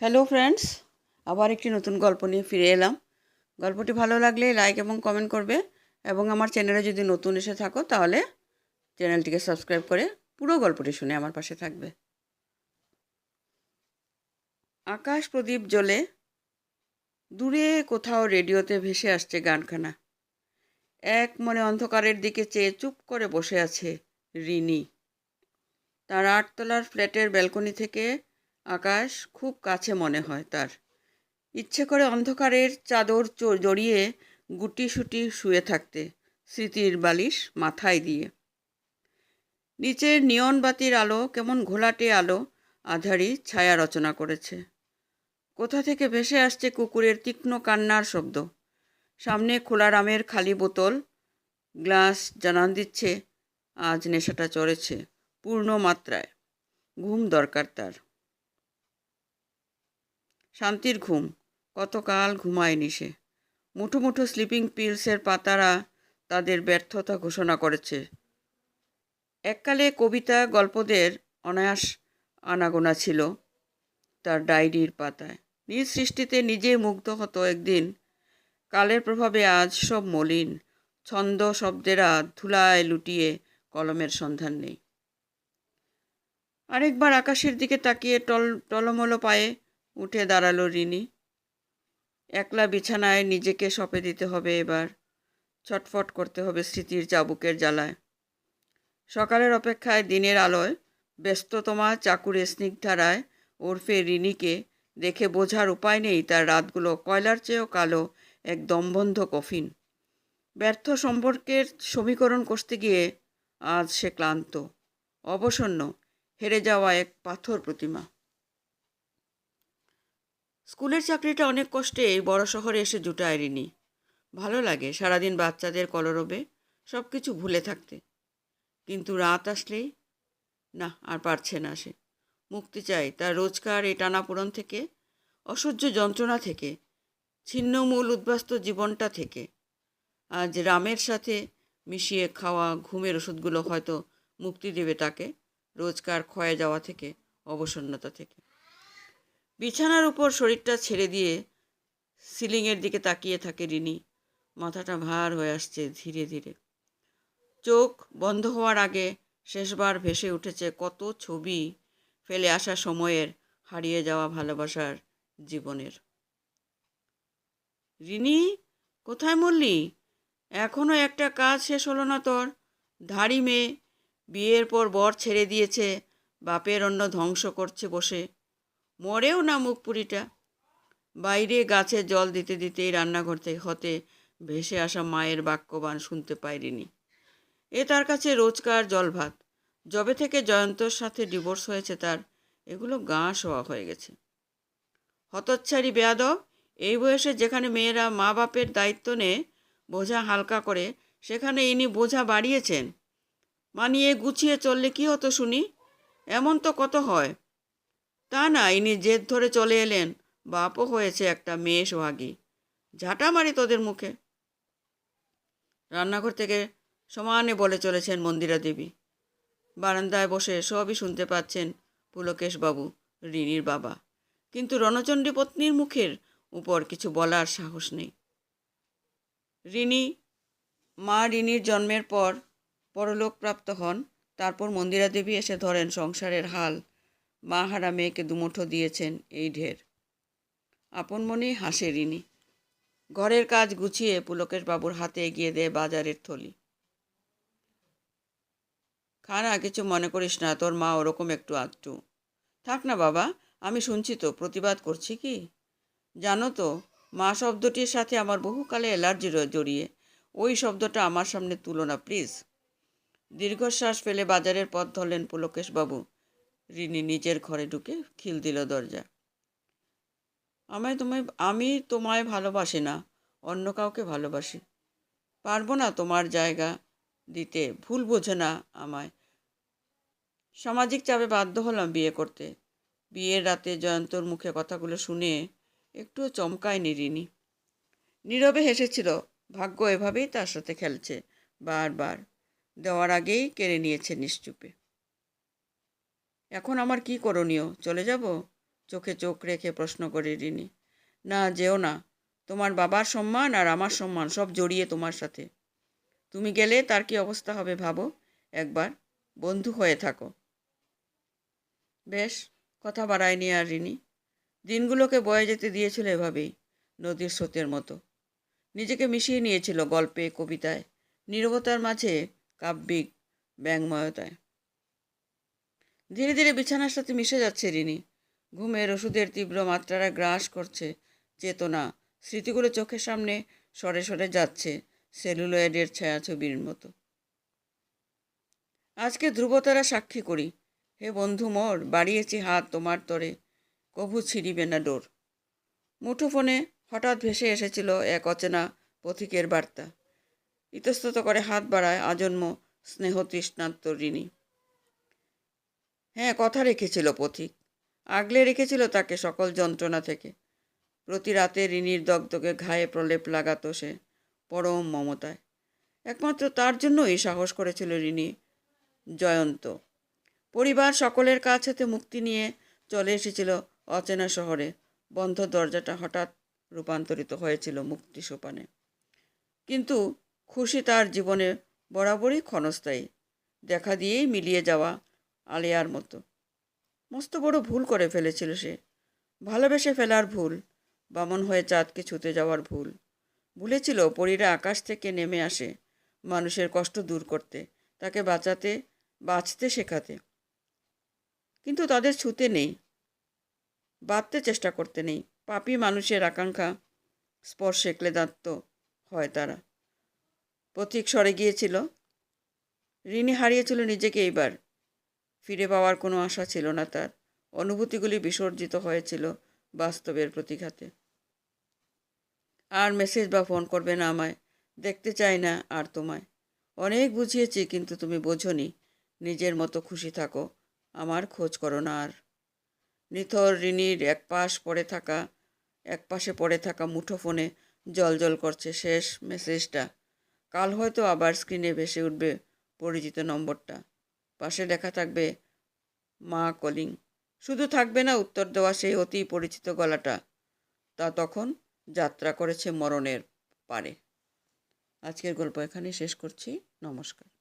Hello friends আবার একটি নতুন গল্প নিয়ে ফিরে এলাম। গল্পটি ভালো লাগলে লাইক এবং কমেন্ট করবে এবং আমার চ্যানেলে যদি নতুন এসে থাকো, তাহলে চ্যানেলটিকে সাবস্ক্রাইব করে পুরো গল্পটি শুনে আমার পাশে থাকবে। আকাশ প্রদীপ জ্বলে, দূরে কোথাও রেডিওতে ভেসে আসছে গানখানা। এক মনে অন্ধকারের দিকে চেয়ে চুপ করে বসে আছে রিনি। তার আটতলার ফ্ল্যাটের ব্যালকনি থেকে আকাশ খুব কাছে মনে হয় তার। ইচ্ছে করে অন্ধকারের চাদর জড়িয়ে গুটিসুটি শুয়ে থাকতে, স্মৃতির বালিশ মাথায় দিয়ে। নিচের নিয়ন বাতির আলো, কেমন ঘোলাটে আলো, আধারি ছায়া রচনা করেছে। কোথা থেকে ভেসে আসছে কুকুরের তীক্ষ্ণ কান্নার শব্দ? সামনে খোলা রামের খালি বোতল, গ্লাস জানান দিচ্ছে, আজ নেশাটা চড়েছে, পূর্ণ মাত্রায়। ঘুম দরকার তার। শান্তির ঘুম। কতকাল ঘুমায়নি সে। মুঠো মুঠো স্লিপিং পিলসের পাতারা তাদের ব্যর্থতা ঘোষণা করেছে। এককালে কবিতা গল্পদের অনায়াস আনাগোনা ছিল তার ডায়েরির পাতায়। নিজ সৃষ্টিতে নিজে মুগ্ধ হতো একদিন। কালের প্রভাবে আজ সব মলিন। ছন্দ শব্দেরা ধুলায় লুটিয়ে কলমের সন্ধান নেই। আরেকবার আকাশের দিকে তাকিয়ে টল, টলমলো পায়ে উঠে দাঁড়াল রিনি। একলা বিছানায় নিজেকে সঁপে দিতে হবে এবার। ছটফট করতে হবে স্মৃতির চাবুকের জ্বালায়। সকালের অপেক্ষায় দিনের আলোয় ব্যস্ততমা চাকুরে স্নিগ্ধারায় ওরফে রিনিকে দেখে বোঝার উপায় নেই তার রাতগুলো কয়লার চেয়েও কালো, এক দমবন্ধ কফিন। ব্যর্থ সম্পর্কের সমীকরণ কষতে গিয়ে আজ সে ক্লান্ত। অবসন্ন, হেরে যাওয়া এক পাথর প্রতিমা। স্কুলের চাকরিটা অনেক কষ্টে এই বড় শহরে এসে জুটায় রিনি ভালো লাগে সারাদিন বাচ্চাদের কলরবে সব কিছু ভুলে থাকতে। কিন্তু রাত আসলেই, না, আর পারছে না সে। মুক্তি চাই তার রোজকার এই টানাপোড়ন থেকে, অসহ্য যন্ত্রণা থেকে, ছিন্নমূল উদ্বাস্ত জীবনটা থেকে। আজ রামের সাথে মিশিয়ে খাওয়া ঘুমের ওষুধগুলো হয়তো মুক্তি দেবে তাকে রোজকার ক্ষয়ে যাওয়া থেকে, অবসন্নতা থেকে। বিছানার উপর শরীরটা ছেড়ে দিয়ে সিলিংয়ের দিকে তাকিয়ে থাকে রিনি। মাথাটা ভার হয়ে আসছে ধীরে ধীরে। চোখ বন্ধ হওয়ার আগে শেষবার ভেসে উঠেছে কত ছবি ফেলে আসা সময়ের হারিয়ে যাওয়া ভালোবাসার জীবনের। রিনি, কোথায় মরলি? এখনও একটা কাজ শেষ হলো না তোর? ধাড়ি মেয়ে, বিয়ের পর বর ছেড়ে দিয়েছে, বাপের অন্য ধ্বংস করছে বসে। মরেও না মুখপুরিটা বাইরে গাছে জল দিতে দিতেই রান্নাঘর থেকে হতে ভেসে আসা মায়ের বাক্যবান শুনতে পাইনি এ তার কাছে রোজকার জল ভাত যবে থেকে জয়ন্তর সাথে ডিভোর্স হয়েছে তার, এগুলো গা শোয়া হয়ে গেছে। হতচ্ছাড়ি বেয়াদব, এই বয়সে যেখানে মেয়েরা মা বাপের দায়িত্ব নেয়, বোঝা হালকা করে, সেখানে ইনি বোঝা বাড়িয়েছেন। মানিয়ে গুছিয়ে চললে কি হতো শুনি? এমন তো কত হয়। তা না ইনি জেদ ধরে চলে এলেন। বাপও হয়েছে একটা মেয়ে সোহাগী। ঝাঁটা মারি তোদের মুখে। রান্নাঘর থেকে সমানে বলে চলেছেন মন্দিরা দেবী। বারান্দায় বসে সবই শুনতে পাচ্ছেন পুলকেশবাবু, রিনির বাবা। কিন্তু রণচণ্ডী পত্নীর মুখের উপর কিছু বলার সাহস নেই। রিনি, মা রিনির জন্মের পর পরলোকপ্রাপ্ত হন। তারপর মন্দিরা দেবী এসে ধরেন সংসারের হাল। মা হারা মেয়েকে দুমুঠো দিয়েছেন এই ঢের। আপন মনেই হাসে রিনি। ঘরের কাজ গুছিয়ে পুলকেশ বাবুর হাতে এগিয়ে দেয় বাজারের থলি। খা না কিছু মনে করিস না, তোর মা ওরকম একটু আধটু। থাক না বাবা, আমি শুনছি তো, প্রতিবাদ করছি কি? জানো তো, মা শব্দটির সাথে আমার বহুকালে অ্যালার্জি জড়িয়ে, ওই শব্দটা আমার সামনে তুলো না, প্লিজ। দীর্ঘশ্বাস ফেলে বাজারের পথ ধরলেন পুলকেশবাবু। রিনি নিজের ঘরে ঢুকে খিল দিল দরজা। আমায় তোমায়, আমি তোমায় ভালোবাসি না, অন্য কাউকে ভালোবাসি। পারব না তোমার জায়গা দিতে, ভুল বোঝে না আমায়। সামাজিক চাপে বাধ্য হলাম বিয়ে করতে। বিয়ের রাতে জয়ন্তর মুখে কথাগুলো শুনে একটুও চমকায়নি রিনি। নীরবে হেসেছিল, ভাগ্য এভাবেই তার সাথে খেলছে, বারবার। দেওয়ার আগেই কেড়ে নিয়েছে নিশ্চুপে। এখন আমার কি করণীয়? চলে যাব? চোখে চোখ রেখে প্রশ্ন করে রিনি। না, যেও না। তোমার বাবার সম্মান আর আমার সম্মান সব জড়িয়ে তোমার সাথে। তুমি গেলে তার কি অবস্থা হবে ভাবো? একবার। বন্ধু হয়ে থাকো। বেশ, কথা বাড়ায়নি আর রিনি। দিনগুলোকে বয়ে যেতে দিয়েছিল এভাবেই, নদীর স্রোতের মতো। নিজেকে মিশিয়ে নিয়েছিল গল্পে, কবিতায়, নীরবতার মাঝে কাব্যিক ব্যঙ্গময়তায়। ধীরে ধীরে বিছানার সাথে মিশে যাচ্ছে রিনি। ঘুমের ওষুধের তীব্র মাত্রারা গ্রাস করছে, চেতনা। স্মৃতিগুলো চোখের সামনে সরে সরে যাচ্ছে, সেলুলয়েডের ছায়াছবির মতো। আজকে ধ্রুবতারা সাক্ষী করি। হে বন্ধু মোর, বাড়িয়েছি হাত তোমার তরে, কভু ছিঁড়িবে না ডোর। মুঠোফোনে হঠাৎ ভেসে এসেছিল এক অচেনা পথিকের বার্তা। ইতস্তত করে হাত বাড়ায় আজন্ম স্নেহ তৃষ্ণাত্ম ঋণী হ্যাঁ কথা রেখেছিল পথিক। আগলে রেখেছিল তাকে সকল যন্ত্রণা থেকে। প্রতি রাতে ঋণীর দগদগে ঘায়ে প্রলেপ লাগাতো সে পরম মমতায়। একমাত্র তার জন্যই সাহস করেছিল ঋণী জয়ন্ত। পরিবার সকলের কাছ হতে মুক্তি নিয়ে চলে এসেছিল অচেনা শহরে। বন্ধ দরজাটা হঠাৎ রূপান্তরিত হয়েছিল মুক্তি সোপানে। কিন্তু খুশি তার জীবনে বরাবরই ক্ষণস্থায়ী। দেখা দিয়েই মিলিয়ে যাওয়া আলিয়ার মতো। মস্ত বড় ভুল করে ফেলেছিল সে। ভালোবেসে ফেলার ভুল, বামন হয়ে চাঁদকে ছুতে যাওয়ার ভুল। ভুলেছিল পরীরা আকাশ থেকে নেমে আসে মানুষের কষ্ট দূর করতে, তাকে বাঁচাতে, বাঁচতে শেখাতে। কিন্তু তাদের ছুতে নেই। বাঁধতে চেষ্টা করতে নেই। পাপি মানুষের আকাঙ্ক্ষা স্পর্শে ক্লেদাত্ত হয় তারা। পথিক সরে গিয়েছিল, ঋণী হারিয়েছিল নিজেকে এইবার। ফিরে পাওয়ার কোনো আশা ছিল না তার। অনুভূতিগুলি বিসর্জিত হয়েছিল বাস্তবের প্রতিঘাতে। আর মেসেজ বা ফোন করবে না আমায়। দেখতে চাই না আর তোমায়। অনেক বুঝিয়েছি কিন্তু তুমি বোঝনি। নিজের মতো খুশি থাকো। আমার খোঁজ করো না আর। নিথর ঋণীর এক পাশ পড়ে থাকা, এক পাশে পড়ে থাকা মুঠো ফোনে জল জল করছে শেষ মেসেজটা। কাল হয়তো আবার স্ক্রিনে ভেসে উঠবে পরিচিত নম্বরটা। পাশে লেখা থাকবে, মা কলিং। শুধু থাকবে না, উত্তর দেওয়া সেই অতি পরিচিত গলাটা। তা তখন যাত্রা করেছে মরণের পারে। আজকের গল্প এখানে শেষ করছি। নমস্কার।